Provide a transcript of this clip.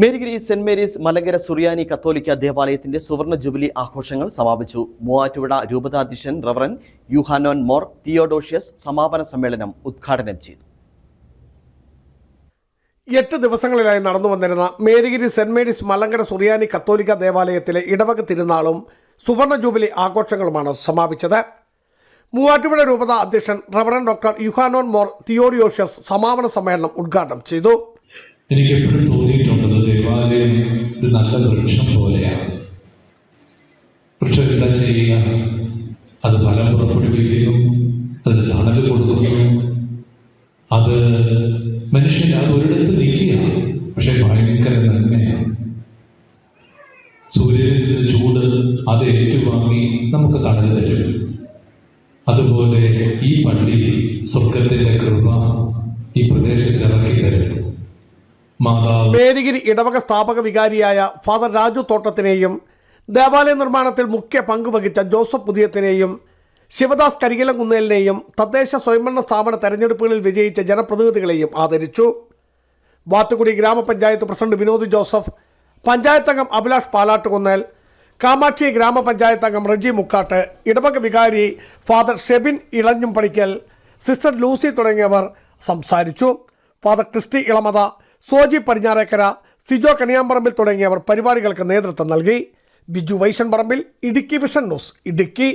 Marygiri saint Mary's Malankara സുറിയാനി കത്തോലിക്ക ദേവാലയത്തിന്റെ സുവർണ ജൂബിലി ആഘോഷങ്ങൾ സമാപിച്ചു. മൂവാറ്റുപുഴ രൂപതാധ്യക്ഷൻ റവറൻ യുഹാനോൻ മോർ തിയോഡോഷ്യസ് സമാപന സമ്മേളനം ഉദ്ഘാടനം ചെയ്തു. എട്ട് ദിവസങ്ങളിലായി നടന്നു വന്നിരുന്ന മേരിഗിരി സെന്റ് മേരീസ് മലങ്കര സുറിയാനി കത്തോലിക്ക ദേവാലയത്തിലെ ഇടവക തിരുനാളും സുവർണ ജൂബിലി ആഘോഷങ്ങളുമാണ് സമാപിച്ചത്. മൂവാറ്റുപുഴ രൂപത അധ്യക്ഷൻ reverend doctor Yuhanon Mor Theodosius സമാപന സമ്മേളനം ഉദ്ഘാടനം ചെയ്തു. എനിക്ക് എപ്പോഴും ഒരു നല്ല വൃക്ഷം പോലെയാണ്. വൃക്ഷം എന്താ ചെയ്യുക അത് ഫലം പുറപ്പെടുവിക്കുന്നു അതിന് തണൽ കൊടുക്കുന്നു. അത് മനുഷ്യൻ അത് ഒരിടത്ത് നിൽക്കുക പക്ഷെ ഭയങ്കര നന്മയാണ്. സൂര്യനിൽ നിന്ന് ചൂട് അത് ഏറ്റുവാങ്ങി നമുക്ക് തണൽ തരും. അതുപോലെ ഈ പള്ളി സ്വർഗത്തിന്റെ കൃപ ഈ പ്രദേശത്ത് ഇറക്കി തരും മാതാവ് മേരിഗിരി ഇടവക സ്ഥാപക വികാരിയായ ഫാദർ രാജു തോട്ടത്തിനെയും ദേവാലയ നിർമ്മാണത്തിൽ മുഖ്യ പങ്കുവഹിച്ച ജോസഫ് പുതിയത്തിനെയും ശിവദാസ് കരികിലംകുന്നേലിനെയും തദ്ദേശ സ്വയംഭരണ സ്ഥാപന തെരഞ്ഞെടുപ്പുകളിൽ വിജയിച്ച ജനപ്രതിനിധികളെയും ആദരിച്ചു. വാത്തുകുടി ഗ്രാമപഞ്ചായത്ത് പ്രസിഡന്റ് വിനോദ് ജോസഫ് പഞ്ചായത്ത് അംഗം അഭിലാഷ് പാലാട്ടുകുന്നേൽ കാമാക്ഷി ഗ്രാമപഞ്ചായത്ത് അംഗം റജി മുക്കാട്ട് ഇടവക വികാരി father Shebin Elanjum Panikkal sister Lucy തുടങ്ങിയവർ സംസാരിച്ചു. ഫാദർ ക്രിസ്റ്റി ഇളമത സോജി പടിഞ്ഞാറേക്കര സിജോ കണിയാമ്പറമ്പിൽ തുടങ്ങിയവർ പരിപാടികൾക്ക് നേതൃത്വം നൽകി. Biju Vaishan Parambil Idukki vision news Idukki.